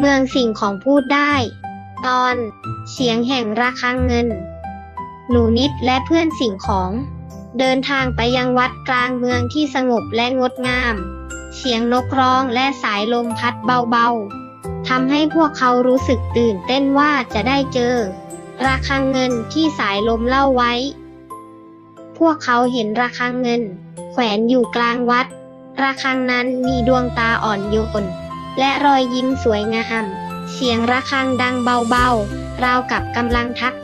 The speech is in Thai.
เมืองสิ่งของพูดได้ ตอน เสียงแห่งระฆังเงิน หนูนิดและเพื่อนสิ่งของ เดินทางไปยังวัดกลางเมืองที่สงบและงดงาม เสียงนกร้องและสายลมพัดเบาๆทำให้พวกเขารู้สึกตื่นเต้นว่าจะได้เจอระฆังเงินที่สายลมเล่าไว้ พวกเขาเห็นระฆังเงิน แขวนอยู่กลางวัดระฆังนั้นมีดวงตาอ่อนโยน และรอยยิ้มสวยงาม เสียงระฆังดังเบาๆ ราวกับกำลังทัก